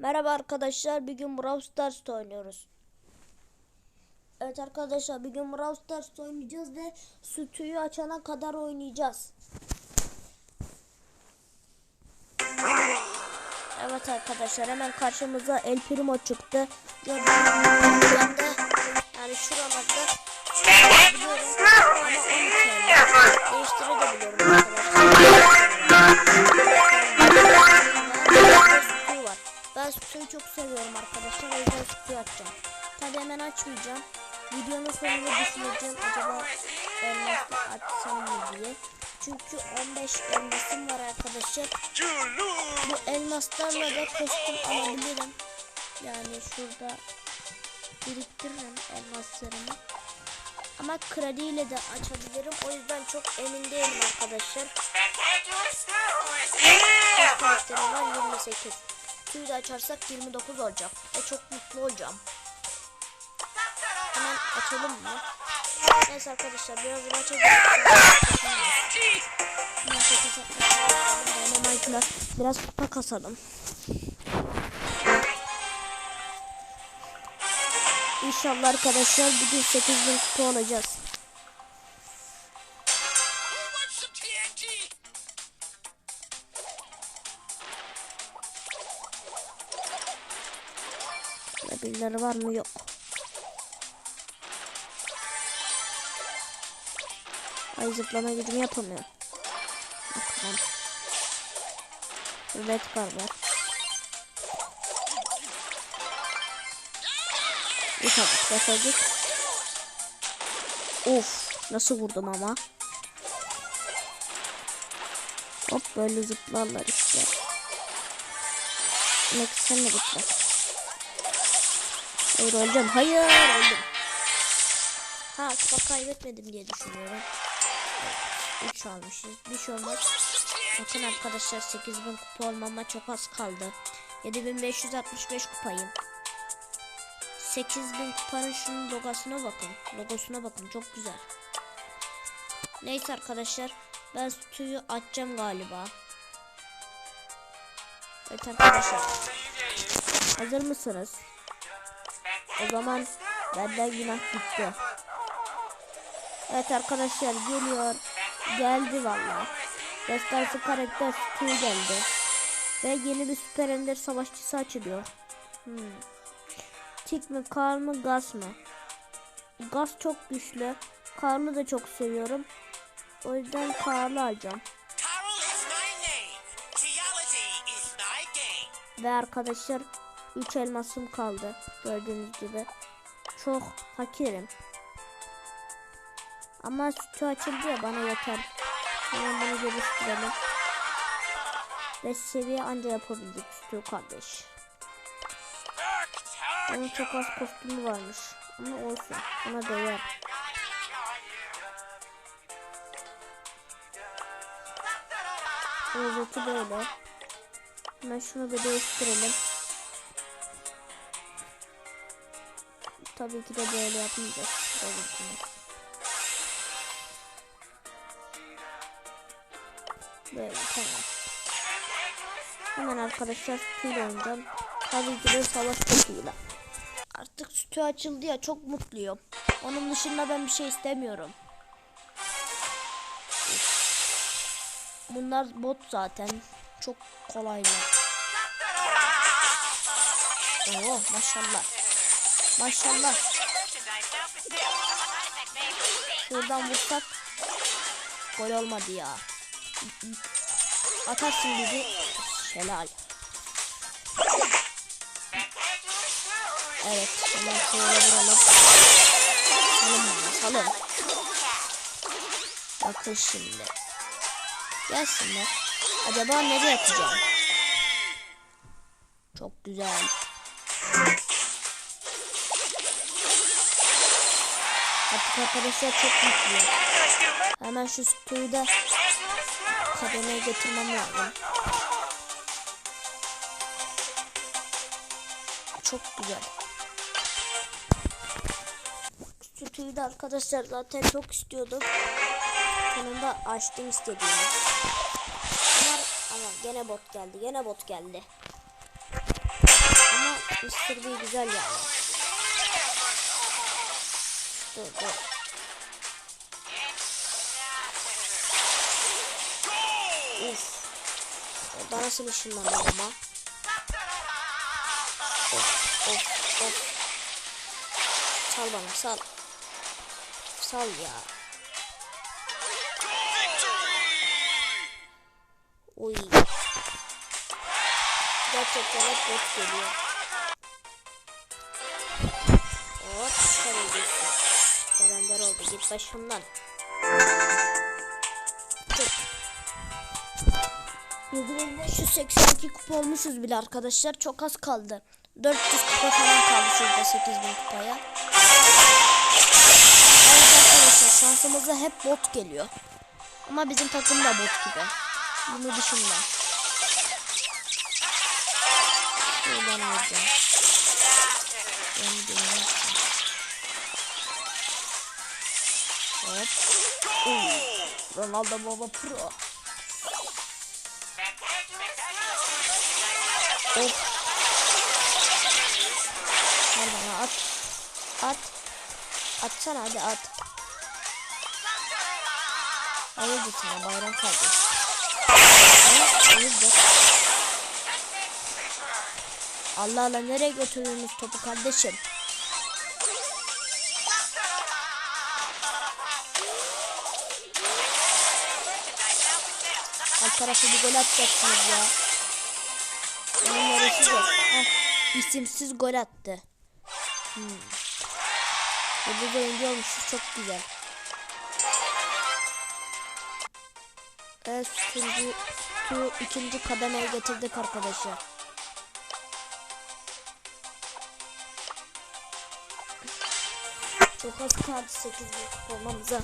Merhaba arkadaşlar, bir gün Brawl Stars'ta oynuyoruz. Evet arkadaşlar, bir gün Brawl Stars'ta oynayacağız ve sütüyü açana kadar oynayacağız. Evet arkadaşlar, hemen karşımıza El Primo çıktı. Gördüğünüz gibi yani şuralarda biliyorum ama 12 el. Değiştirebiliyorum arkadaşlar. Ben sütüyü çok seviyorum arkadaşlar. O yüzden sütüyü açacağım. Tabi hemen açmayacağım. Videonun sonunda düşüneceğim. Acaba elmasla açsam mı diye. Çünkü 15 elmasım var arkadaşlar. Bu elmaslarla da kostüm alabilirim. Yani şurada biriktiririm elmaslarımı. Ama krediyle de açabilirim. O yüzden çok emin değilim arkadaşlar. Kaç karakterim var? 28. Suyu da açarsak 29 olacak. Ve çok mutlu olacağım. Hemen açalım mı? Neyse arkadaşlar. Hemen sekiz Dynamite'la biraz kupa kasalım. İnşallah arkadaşlar bugün 8000 kupa olacağız. Birileri var mı? Yok. Ay zıplama gücümü yapamıyorum. Bak, Tamam. Red car var. Bir tane defoldik. Of nasıl vurdum ama. Hop böyle zıplarlar işte. Max sen de git bak. Hayır öleceğim. Hayır öldüm. Ha kupa kaybetmedim diye düşünüyorum. 3 almışız. Bir şey olmaz. Bakın arkadaşlar 8000 kupa olmama çok az kaldı. 7565 kupayım. 8000 kupanın şunun logosuna bakın. Logosuna bakın çok güzel. Neyse arkadaşlar ben sütüyü açacağım galiba. Evet arkadaşlar. Hazır mısınız? O zaman benden günah gitti. Evet arkadaşlar geliyor. Geldi valla. Destansı karakter sütüyü geldi. Ve yeni bir süper ender savaşçısı açılıyor. Hmm. Tik mi, kar mı, gaz mı? Gaz çok güçlü. Karlı da çok seviyorum. O yüzden karlı alacağım. Ve arkadaşlar 3 elmasım kaldı. Gördüğünüz gibi. Çok fakirim. Ama sütü açıldı ya bana yeter. Hemen bunu geliştirelim. 5 seviye anca yapabildik sütü kardeş. Onun çok az kostümü varmış. Ama olsun. Ona değer. Rozeti böyle. Hemen şunu da değiştirelim. Tabii ki de böyle yapmayacağız. Rozetini. Böyle tamam. Hemen arkadaşlar sütüyle oynayacağım. Tabii ki de savaş topuyla. Artık sütü açıldı ya çok mutluyum. Onun dışında ben bir şey istemiyorum. Bunlar bot zaten. Çok kolaylar. Oo maşallah. Maşallah. Şuradan vursak gol olmadı ya. Atarsın bizi. Helal. Evet. Hemen şöyle vuralım. Salın bana. Bakın şimdi. Gelsinler. Acaba nereye atacağım? Çok güzel. Arkadaşlar çok mutluyum. Hemen şu suyu da kademeye getirmem lazım. Çok güzel. Sütüyü de arkadaşlar zaten çok istiyordum. Sonunda açtım istediğimi. Ama, ama gene bot geldi. Gene bot geldi. Mr. B güzel yani. Dur. Uf. Orada nasıl ışınlandı ama? Of of of. Sal bana sal. Sal ya. Oy. Gerçekten hep bot geliyor. Hop şöyle gitsin. Gerender oldu git başımdan. Dur. 7582 kupa olmuşuz bile arkadaşlar. Çok az kaldı. 400 kupa falan kaldı şurada 8000 kupaya. Evet arkadaşlar şansımıza hep bot geliyor. Ama bizim takım da bot gibi. Bunu dışında. Şuradan alacağım. Ben Hop. Uy. Ronaldo Baba Pro. Of. Ver bana at. At. Atsana hadi at. Hayırdır sana bayram kardeş. Ha, Hayırdır. Allah Allah nereye götürüyorsunuz topu kardeşim? Tarafı bir gol atacaksınız ya. Onun neresi yok. Heh, isimsiz gol attı. Hmm. Yıldız oyuncu olmuşuz çok güzel. Evet ikinci, şu ikinci kademeye getirdik arkadaşlar. Çok az kaldı 8 bin olmamıza.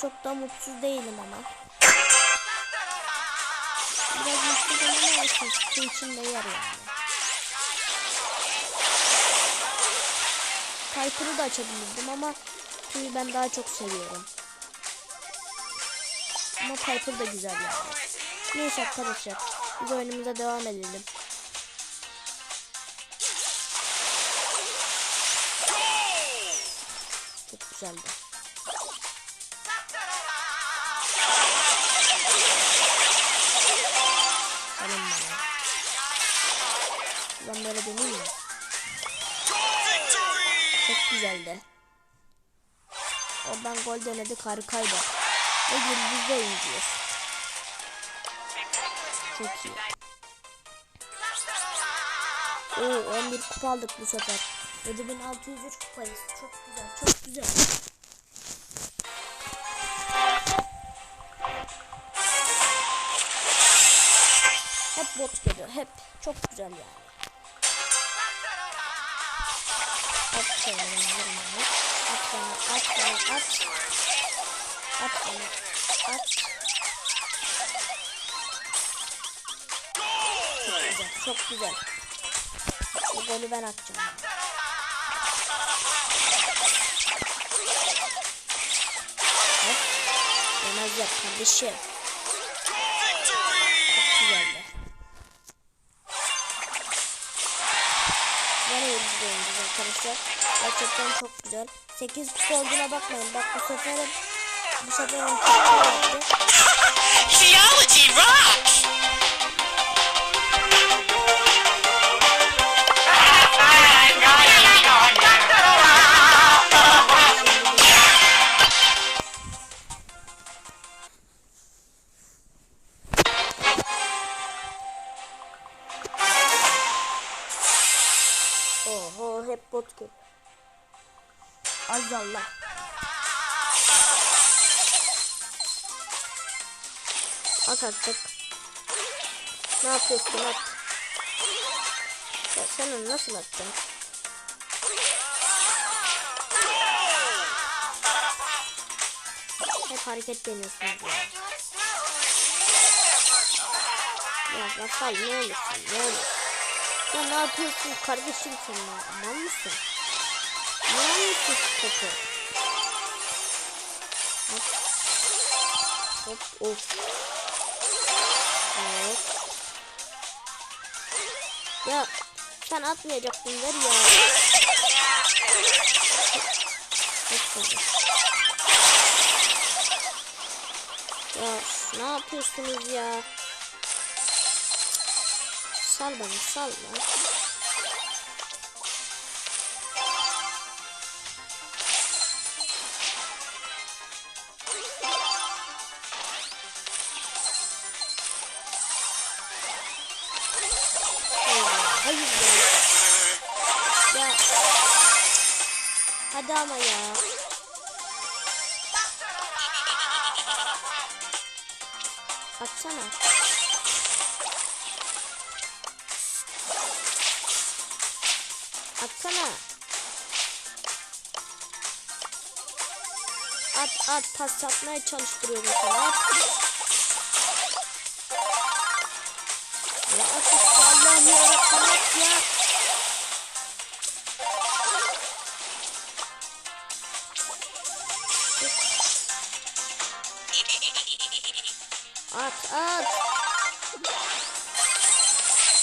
Çok da mutsuz değilim ama. Biraz mutsuzum ama olsun. Su için de yer yani. Piper'ı da açabilirdim ama suyu ben daha çok seviyorum. Ama Piper da güzel yani. Neyse arkadaşlar. Biz oyunumuza devam edelim. Çok güzeldi. Denedik harikaydı. Ve yıldızda oynuyoruz. Çok iyi. Oo 11 kupa aldık bu sefer. 7603 kupayız. Çok güzel, çok güzel. Hep bot geliyor, hep. Çok güzel yani. Vurma. At bana, at bana, at. At bana, at. Çok güzel, çok güzel. Bu golü ben atacağım. Hop. Yemezler kardeşim. Arkadaşlar. Gerçekten çok güzel. 8 kupa olduğuna bakmayın. Bak bu sefer bu sefer. Geology rocks! Az Allah. At attık. Ne yapıyorsun at. Ya sen onu nasıl attın? Hep hareket deniyorsunuz ya. Ya ne olursun ne olur. Ya ne yapıyorsun kardeşim sen ya? Aman mısın? Ne yapıyorsun topu? Hop of. Hop. Ya sen atmayacaktın ver ya. Ya ne yapıyorsunuz ya? Sal beni sal lan. Atsana. Atsana. At at pas atmaya çalıştırıyorum sana. At. At at.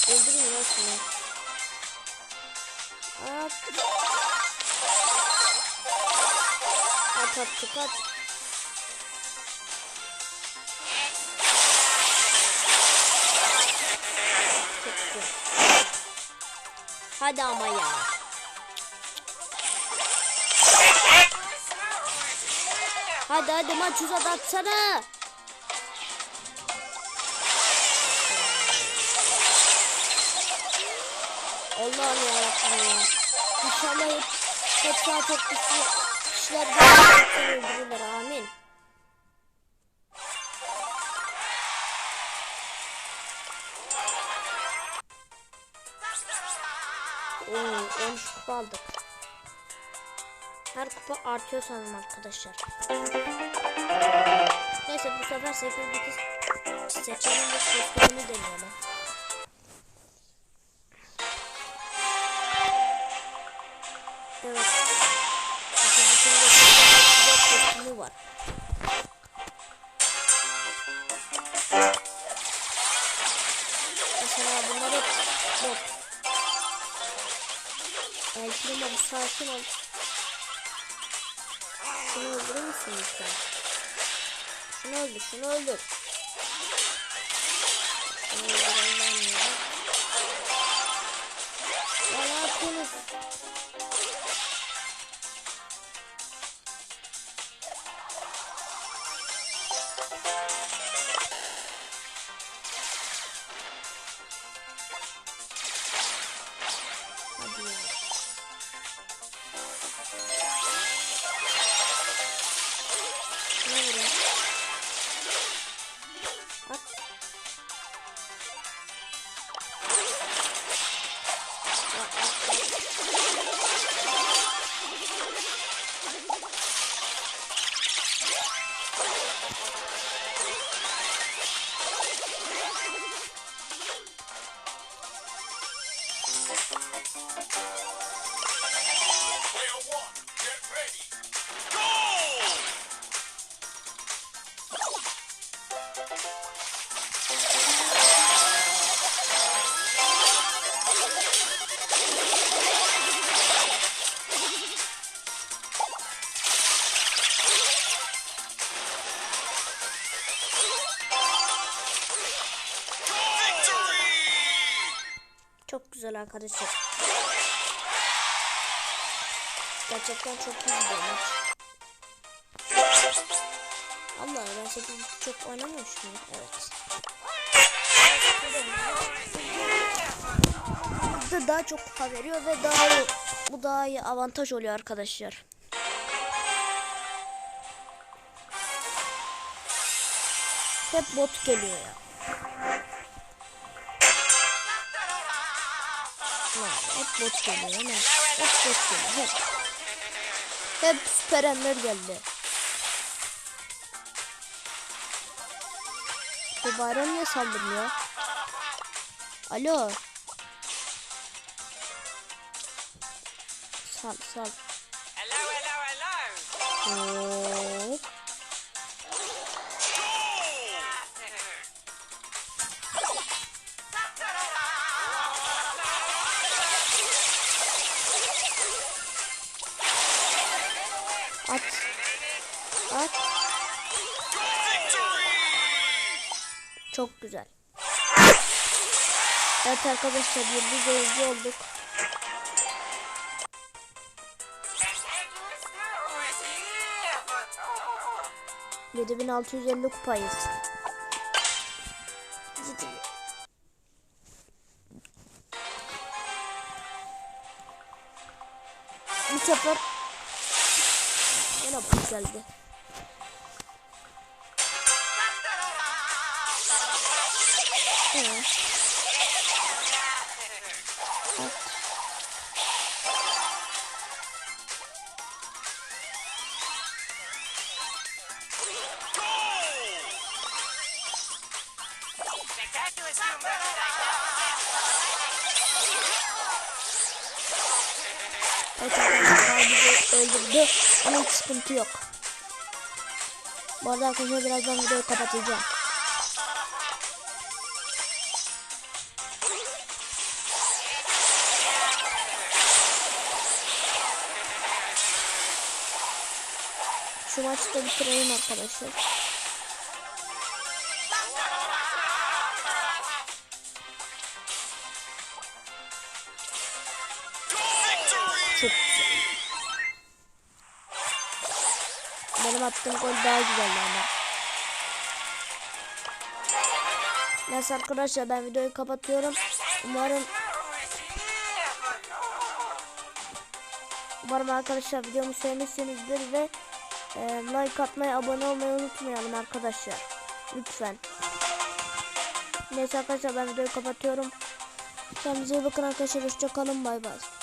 Öldürün lan şunu. At. At attık at. Hadi ama ya. Hadi hadi maç uzat atsana. Allah'ım yarabbim ya. İnşallah hep, hep sağ güçlü kişiler öldürürler. Amin. Oo, 13 kupa aldık. Her kupa artıyor sanırım arkadaşlar. Neyse bu sefer 8 bitiş seçelim ve kostümünü deneyelim. Şunu öldür, güzel arkadaşlar. Gerçekten çok iyi bir maç. Allah ben 8 çok oynamış mıyım? Evet. Burada daha çok kupa veriyor ve daha iyi, bu daha iyi avantaj oluyor arkadaşlar. Hep bot geliyor ya. Hep bot geliyor hemen. Hep bot geliyor hep. Hep süperenler geldi. Bu bayram niye saldırmıyor? Alo. Sal sal. Hello, hello, hello. Hop. Çok güzel. Evet arkadaşlar yıldız oyuncu olduk. Yedi bin altı yüz elli kupayız. Bu sefer Yine bu geldi. Evet. Öldürdü hiç sıkıntı yok. Bu arada arkadaşlar birazdan videoyu kapatacağım. Da bitirelim arkadaşlar. Çok güzel. Benim attığım gol daha güzeldi ama. Neyse arkadaşlar ben videoyu kapatıyorum. Umarım Umarım arkadaşlar videomu sevmişsinizdir ve e, like atmayı, abone olmayı unutmayalım arkadaşlar. Lütfen. Neyse arkadaşlar ben videoyu kapatıyorum. Kendinize iyi bakın arkadaşlar. Hoşçakalın. Bay bay.